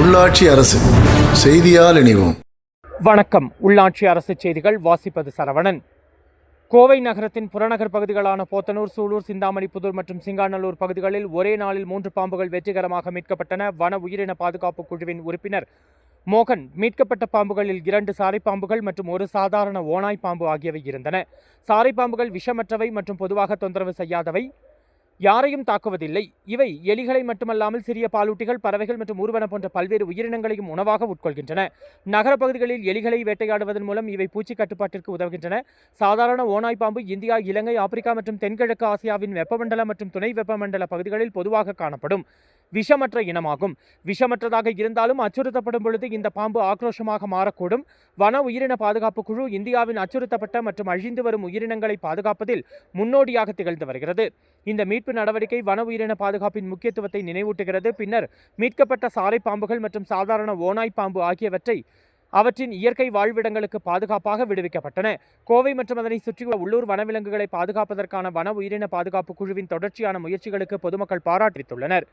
உள்ளாட்சி அரசு செய்தியால் இணைவோம். வணக்கம். உள்ளாட்சி அரசு செய்திகள் வாசிப்பது சரவணன். கோவை நகரத்தின் புறநகர் பகுதிகளான போத்தனூர் சூலூர் சிந்தாமணி புதூர் மற்றும் சிங்காநல்லூர் பகுதிகளில் ஒரே நாளில் மூன்று பாம்புகள் வெற்றிகரமாக மீட்கப்பட்டன. வன உயிரின பாதுகாப்பு குழுவின் உறுப்பினர் மோகன் மீட்கப்பட்ட பாம்புகளில் இரண்டு சாரை பாம்புகள் மற்றும் ஒரு சாதாரண ஓநாய் பாம்பு ஆகியவை இருந்தன. சாரை பாம்புகள் விஷமற்றவை மற்றும் பொதுவாக தொந்தரவு செய்யாதவை. யாரையும் தாக்குவதில்லை. இவை எலிகளை மட்டுமல்லாமல் சிறிய பாலூட்டிகள் பறவைகள் மற்றும் ஊர்வன போன்ற பல்வேறு உயிரினங்களையும் உணவாக உட்கொள்கின்றன. நகரப் பகுதிகளில் எலிகளை வேட்டையாடுவதன் மூலம் இவை பூச்சி கட்டுப்பாட்டிற்கு உதவுகின்றன. சாதாரண ஓநாய் பாம்பு இந்தியா இலங்கை ஆப்பிரிக்கா மற்றும் தென்கிழக்கு ஆசியாவின் வெப்பமண்டல மற்றும் துணை வெப்பமண்டல பகுதிகளில் பொதுவாக காணப்படும். விஷமற்ற இனமாகும். விஷமற்றதாக இருந்தாலும் அச்சுறுத்தப்படும் பொழுது இந்த பாம்பு ஆக்ரோஷமாக மாறக்கூடும். வன உயிரின பாதுகாப்பு குழு இந்தியாவின் அச்சுறுத்தப்பட்ட மற்றும் அழிந்து வரும் உயிரினங்களை பாதுகாப்பதில் முன்னோடியாக திகழ்ந்து வருகிறது. இந்த மீட்பு நடவடிக்கை வன உயிரின பாதுகாப்பின் முக்கியத்துவத்தை நினைவூட்டுகிறது. பின்னர் மீட்கப்பட்ட சாரை பாம்புகள் மற்றும் சாதாரண ஓநாய் பாம்பு ஆகியவற்றை அவற்றின் இயற்கை வாழ்விடங்களுக்கு பாதுகாப்பாக விடுவிக்கப்பட்டன. கோவை மற்றும் அதனை சுற்றியுள்ள உள்ளூர் வனவிலங்குகளை பாதுகாப்பதற்கான வன உயிரின பாதுகாப்பு குழுவின் தொடர்ச்சியான முயற்சிகளுக்கு பொதுமக்கள் பாராட்டித்துள்ளனர்